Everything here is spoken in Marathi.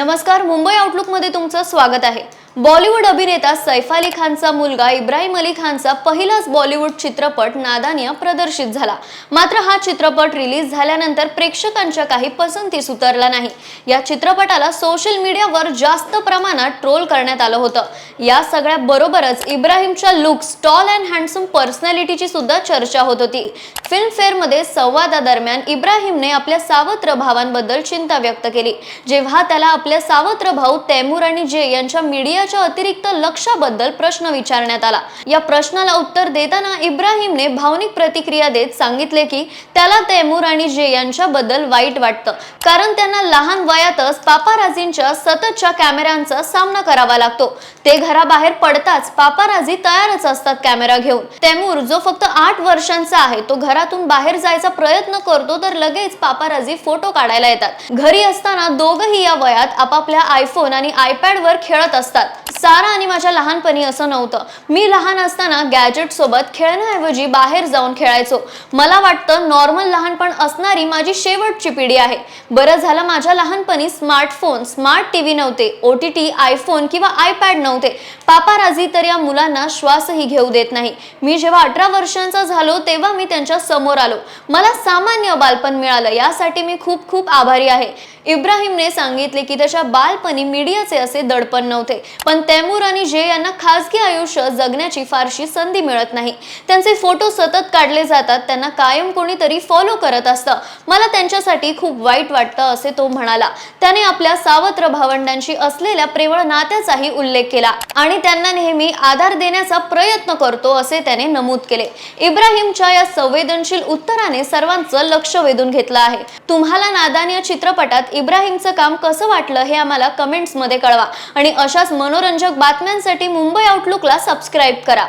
नमस्कार मुंबई आउटलुकमध्ये तुमचं स्वागत आहे. बॉलिवूड अभिनेता सैफ अली खानचा मुलगा इब्राहिम अली खानचा पहिलाच बॉलिवूड चित्रपट नादानिया प्रदर्शित झाला. मात्र हा चित्रपट रिलीज झाल्यानंतर प्रेक्षकांच्या काही पसंतीस उतरला नाही. या चित्रपटाला सोशल मीडियावर जास्त प्रमाणात ट्रोल करण्यात आलं होतं. या सगळ्या बरोबरच इब्राहिमच्या लुक्स टॉल अँड हँडसम पर्सनॅलिटीची सुद्धा चर्चा होत होती. फिल्मफेअरमध्ये संवादादरम्यान इब्राहिमने आपल्या सावत्र भावांबद्दल चिंता व्यक्त केली. जेव्हा त्याला आपल्या सावत्र भाऊ तैमूर आणि जे यांच्या मीडियाच्या अतिरिक्त लक्षाबद्दल प्रश्न विचारण्यात आला. या प्रश्नाला उत्तर देताना इब्राहिमने भावनिक प्रतिक्रिया देत सांगितले की त्याला तैमूर आणि जे यांच्याबद्दल वाईट वाटतं. कारण त्यांना लहान वयातच पापाराजींच्या सततच्या कॅमेऱ्यांचा सामना करावा लागतो. ते घराबाहेर पडताच पापाराजी तयारच असतात कॅमेरा घेऊन. तैमूर जो फक्त आठ वर्षांचा आहे तो घरातून बाहेर जायचा प्रयत्न करतो तर लगेच पापाराजी फोटो काढायला येतात. घरी असताना दोघही या वयात आपापल्या आयफोन आणि आयपॅड वर खेळत असतात. सारा आणि माझ्या लहानपणी असं नव्हतं. मी लहान असताना गॅजेट सोबत खेळण्याऐवजी बाहेर जाऊन खेळायचो. मला वाटतं नॉर्मल लहानपण असणारी माझी शेवटची पिढी आहे. बरं झालं माझ्या लहानपणी स्मार्टफोन स्मार्ट टीव्ही नव्हते ओ टी टी आयफोन किंवा आयपॅड नव्हते. पापाराजी तर या मुलांना श्वासही घेऊ देत नाही. मी जेव्हा अठरा वर्षांचा झालो तेव्हा मी त्यांच्यासमोर आलो. मला सामान्य बालपण मिळालं यासाठी मी खूप खूप आभारी आहे. इब्राहिमने सांगितले की त्याच्या बालपणी मीडियाचे असे दडपण नव्हते. पण तैमूर आणि जे यांना खासगी आयुष्य जगण्याची फारशी संधी मिळत नाही. त्यांचे फोटो सतत काढले जातात. त्यांना कायम कोणीतरी फॉलो करत असतं. मला त्यांच्यासाठी खूप वाईट वाटतं असे तो म्हणाला. त्याने आपल्या सावत्र भावंडांशी असलेल्या प्रेमळ नात्याचाही उल्लेख केला आणि त्यांना नेहमी आधार देण्याचा प्रयत्न करतो असे त्याने नमूद केले. इब्राहिमच्या या संवेदनशील उत्तराने सर्वांचं लक्ष वेधून घेतलं आहे. तुम्हाला नादान या चित्रपटात इब्राहिमचं काम कसं वाटलं हे आम्हाला कमेंट्समध्ये कळवा. आणि अशाच मनोरंजन मनोरंजक बातम्यांसाठी मुंबई आउटलुकला सबस्क्राईब करा.